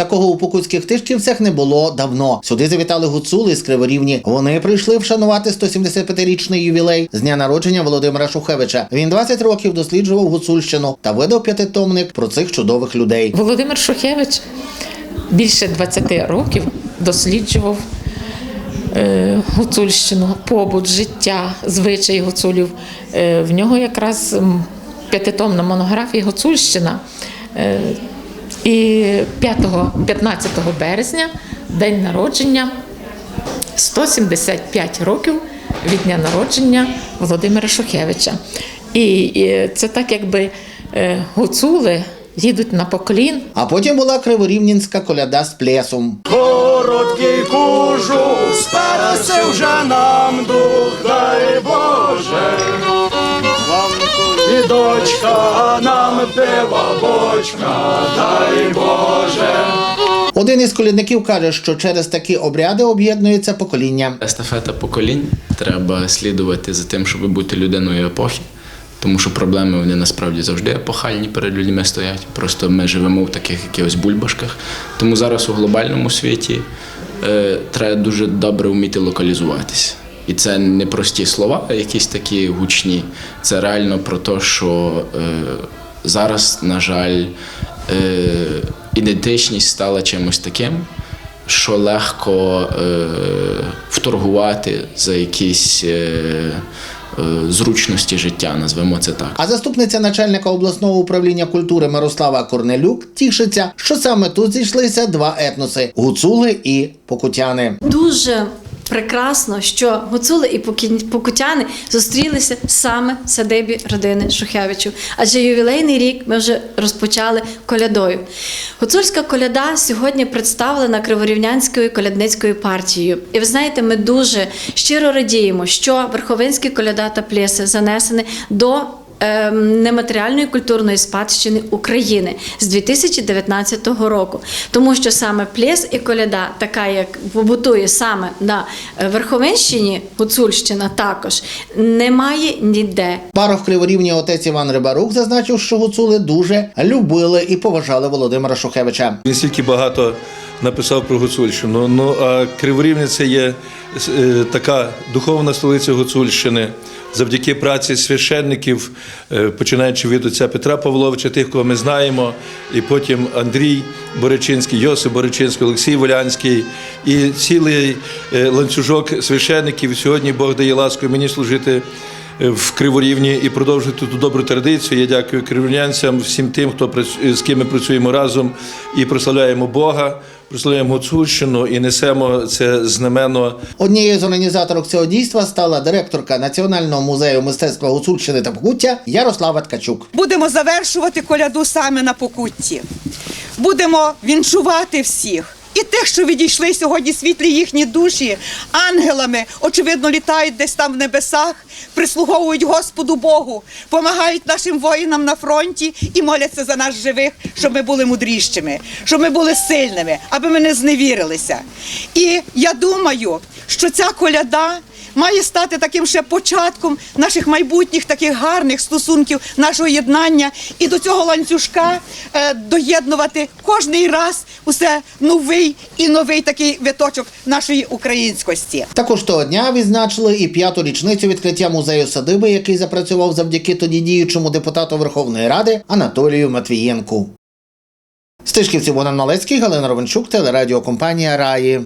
Такого у Покутських Тишківцях не було давно. Сюди завітали гуцули з Криворівні. Вони прийшли вшанувати 175-річний ювілей з дня народження Володимира Шухевича. Він 20 років досліджував гуцульщину та видав п'ятитомник про цих чудових людей. Володимир Шухевич більше 20 років досліджував е, гуцульщину, побут, життя, звичаї гуцулів. Е, в нього якраз п'ятитомна монографія Гуцульщина. І 5, 15 березня, день народження, 175 років від дня народження Володимира Шухевича. І, і це так, якби е, гуцули їдуть на поклін А потім була криворівнінська коляда з плесом. Короткий кужу, спараси вже нам дух, дай Боже. Вам і дочка пива бочка, дай Боже. Один із колядників каже, що через такі обряди об'єднується покоління. Естафета поколінь. Треба слідувати за тим, щоб бути людиною епохи. Тому що проблеми вони насправді завжди епохальні перед людьми стоять. Просто ми живемо в таких якихось бульбашках. Тому зараз у глобальному світі е, треба дуже добре вміти локалізуватися. І це не прості слова, якісь такі гучні. Це реально про те, що е, зараз, на жаль, е, ідентичність стала чимось таким, що легко е, вторгувати за якісь е, зручності життя, назвемо це так. А заступниця начальника обласного управління культури Мирослава Корнелюк тішиться, що саме тут зійшлися два етноси гуцули і покутяни. Дуже прекрасно, що гуцули і покутяни зустрілися саме в садибі родини Шухевичів. Адже ювілейний рік ми вже розпочали колядою. Гуцульська коляда сьогодні представлена Криворівнянською колядницькою партією. І ви знаєте, ми дуже щиро радіємо, що Верховинські коляда та плеси занесені до нематеріальної культурної спадщини України з 2019 року, тому що саме плес і коляда, така як побутує саме на е, Верховинщині, Гуцульщина також немає ніде. Парох Криворівні отець Іван Рибарук зазначив, що гуцули дуже любили і поважали Володимира Шухевича. Він стільки багато написав про Гуцульщину. Ну а Криворівня це є е, така духовна столиця Гуцульщини. Завдяки праці священників, е, починаючи від отця Петра Павловича, тих, кого ми знаємо, і потім Андрій Боричинський, Йосип Боричинський, Олексій Волянський і цілий е, ланцюжок священників. Сьогодні Бог дає ласку мені служити в Криворівні і продовжити ту добру традицію. Я дякую криворівнянцям, всім тим, хто з ким ми працюємо разом і прославляємо Бога, прославляємо Гуцульщину і несемо це знамено Однією з організаторок цього дійства стала директорка Національного музею мистецтва гуцульщини та покуття Ярослава Ткачук. Будемо завершувати коляду саме на покутті. Будемо віншувати всіх. І тих, що відійшли сьогодні світлі їхні душі, ангелами, очевидно, літають десь там в небесах, прислуговують Господу Богу, помагають нашим воїнам на фронті і моляться за нас живих, щоб ми були мудрішими, щоб ми були сильними, аби ми не зневірилися. І я думаю, що ця коляда має стати таким ще початком наших майбутніх таких гарних стосунків, нашого єднання і до цього ланцюжка е, доєднувати кожний раз усе новий і новий такий виточок нашої українськості. Також того дня відзначили і п'яту річницю відкриття музею садиби, який запрацював завдяки тоді діючому депутату Верховної Ради Анатолію Матвієнку. Стишківці Богдан Малецький, Галина Ровенчук, телерадіокомпанія Раї.